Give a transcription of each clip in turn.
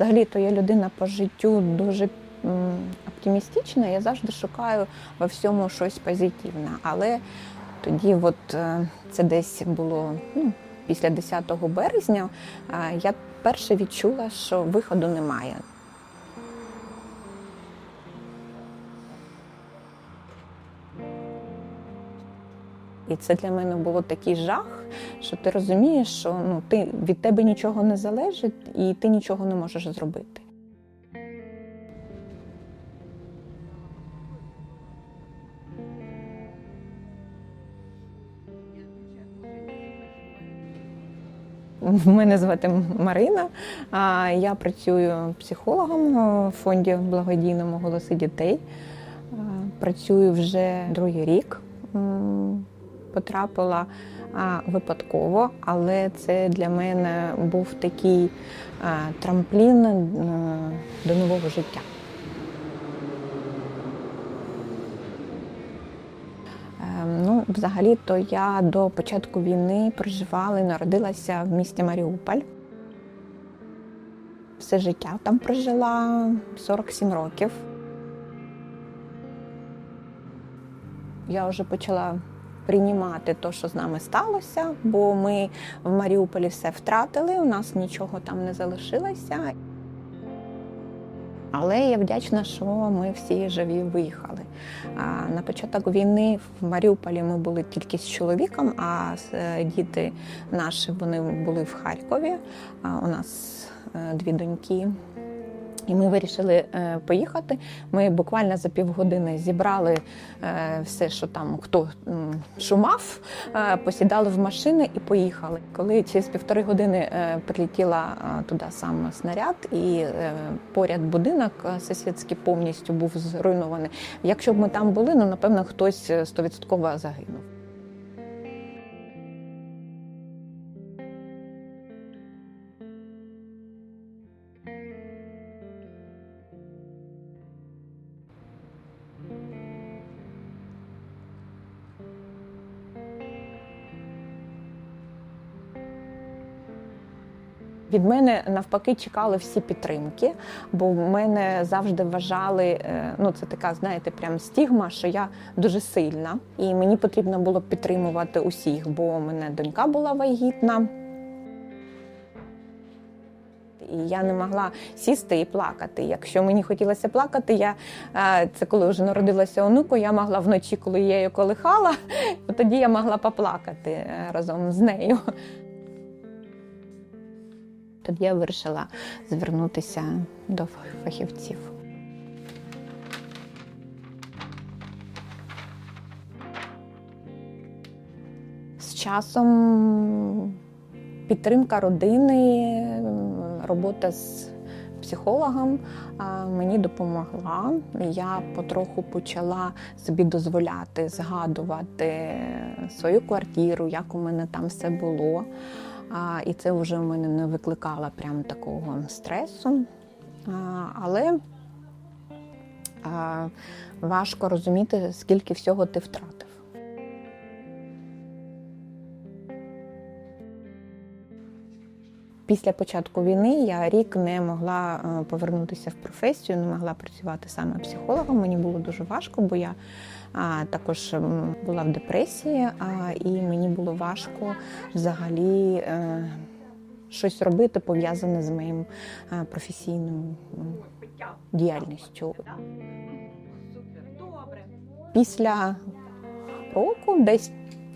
Взагалі, то я людина по життю дуже оптимістична. Я завжди шукаю во всьому щось позитивне. Але тоді, от е, це десь було ну, після 10 березня, е, я перше відчула, що виходу немає. І це для мене було такий жах, що ти розумієш, що ну, ти, від тебе нічого не залежить і ти нічого не можеш зробити. Мене звати Марина. а Я працюю психологом в фонді благодійному голоси дітей. Працюю вже другий рік. Потрапила випадково, але це для мене був такий трамплін е, до нового життя. Ем, Ну, взагалі-то я до початку війни проживала і народилася в місті Маріуполь. Все життя там прожила 47 років. Я вже почала приймати те, що з нами сталося, бо ми в Маріуполі все втратили, у нас нічого там не залишилося. Але я вдячна, що ми всі живі виїхали. На початок війни в Маріуполі ми були тільки з чоловіком, а е, діти наші вони були в Харкові. У нас е, дві доньки. І ми вирішили е, поїхати. Ми буквально за півгодини зібрали е, все, що там хто шумав, е, посідали в машини і поїхали. Коли через півтори години прилетіла туди сам снаряд, і поряд будинок сусідський повністю був зруйнований. Якщо б ми там були, ну напевно хтось стовідсотково загинув. Від мене навпаки чекали всі підтримки, бо в мене завжди вважали, е, ну це така, знаєте, прям стігма, що я дуже сильна, і мені потрібно було підтримувати усіх, бо у мене донька була вагітна. І я не могла сісти і плакати. Якщо мені хотілося плакати, я е, це коли вже народилася онуку, я могла вночі, коли я її колихала, тоді я могла поплакати е, разом з нею. Тоді я вирішила звернутися до фахівців. З часом підтримка родини, робота з психологом мені допомогла. Я потроху почала собі дозволяти згадувати свою квартиру, як у мене там все було. А, І це вже в мене не викликало прям такого стресу. А, Але а, важко розуміти, скільки всього ти втратив. Після початку війни я рік не могла е, повернутися в професію, не могла працювати саме психологом. Мені було дуже важко, бо я також була в депресії, і мені було важко взагалі е, щось робити пов'язане з моїм е, професійним діяльністю. Після року, десь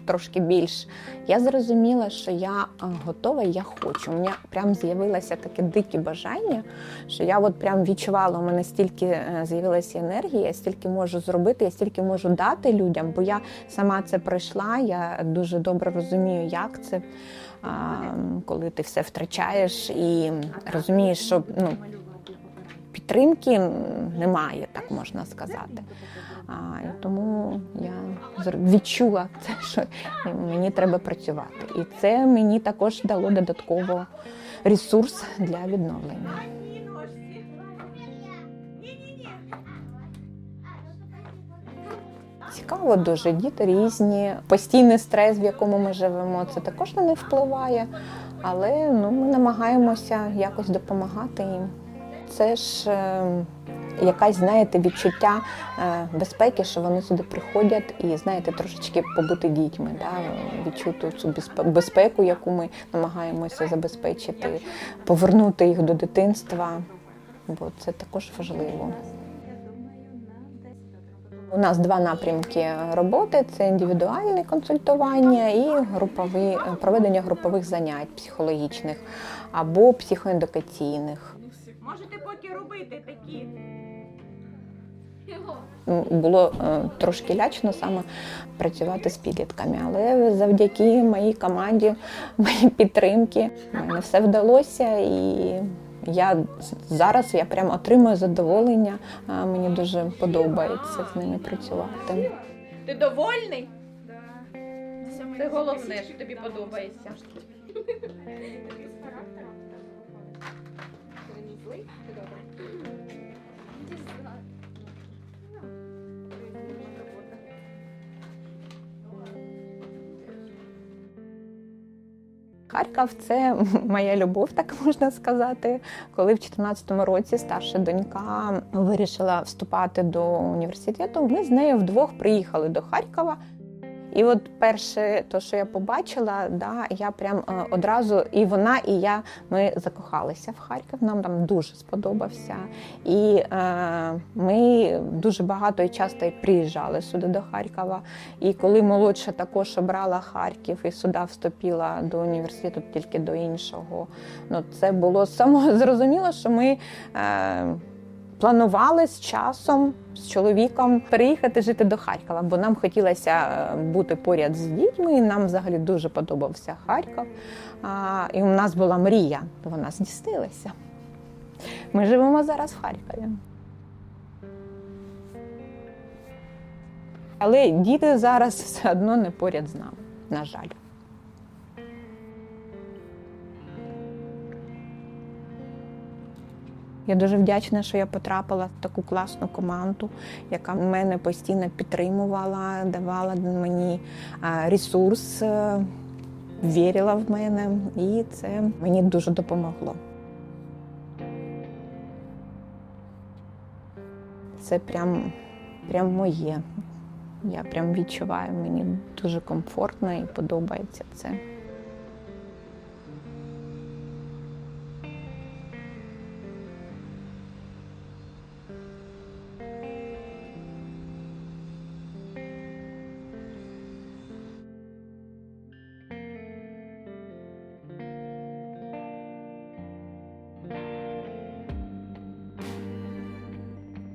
трошки більш, я зрозуміла, що я е, готова, я хочу. У мене прям з'явилося таке дике бажання, що я от прям відчувала, у мене стільки е, з'явилася енергії, я стільки можу зробити, я стільки можу дати людям, бо я сама це пройшла, я дуже добре розумію, як це, коли ти все втрачаєш і розумієш, що ну, підтримки немає, так можна сказати. А, і тому я відчула це, що мені треба працювати. І це мені також дало додатково ресурс для відновлення. Цікаво дуже, діти різні. Постійний стрес, в якому ми живемо, це також на них впливає. Але ну, ми намагаємося якось допомагати їм. Це ж е, якась, знаєте, відчуття е, безпеки, що вони сюди приходять і, знаєте, трошечки побути дітьми, да? відчути цю безпе- безпеку, яку ми намагаємося забезпечити, повернути їх до дитинства, бо це також важливо. У нас два напрямки роботи: це індивідуальне консультування і групові, проведення групових занять психологічних або психоедукаційних. Можете поки робити такі. Було е, трошки лячно саме працювати з підлітками, але завдяки моїй команді, моїй підтримки, в мене все вдалося і. Я зараз я прям отримую задоволення. Мені дуже подобається з ними працювати. Ти довольний? Це головне, що тобі подобається. Харків це моя любов, так можна сказати. Коли в 2014 році старша донька вирішила вступати до університету, ми з нею вдвох приїхали до Харкова. І от перше, то, що я побачила, да, я прям е, одразу і вона, і я ми закохалися в Харків. Нам там дуже сподобався. І е, ми дуже багато і часто і приїжджали сюди до Харкова. І коли молодша також обрала Харків і сюди вступила до університету, тільки до іншого. Ну це було само зрозуміло, що ми. Е, Планували з часом з чоловіком переїхати жити до Харкова, бо нам хотілося е, бути поряд з дітьми. і Нам взагалі дуже подобався Харків. А, І у нас була мрія, вона здійснилася. Ми живемо зараз в Харкові. Але діти зараз все одно не поряд з нами, на жаль. Я дуже вдячна, що я потрапила в таку класну команду, яка мене постійно підтримувала, давала мені ресурс, е, вірила в мене, і це мені дуже допомогло. Це прям, прям моє. Я прям відчуваю, мені дуже комфортно і подобається це.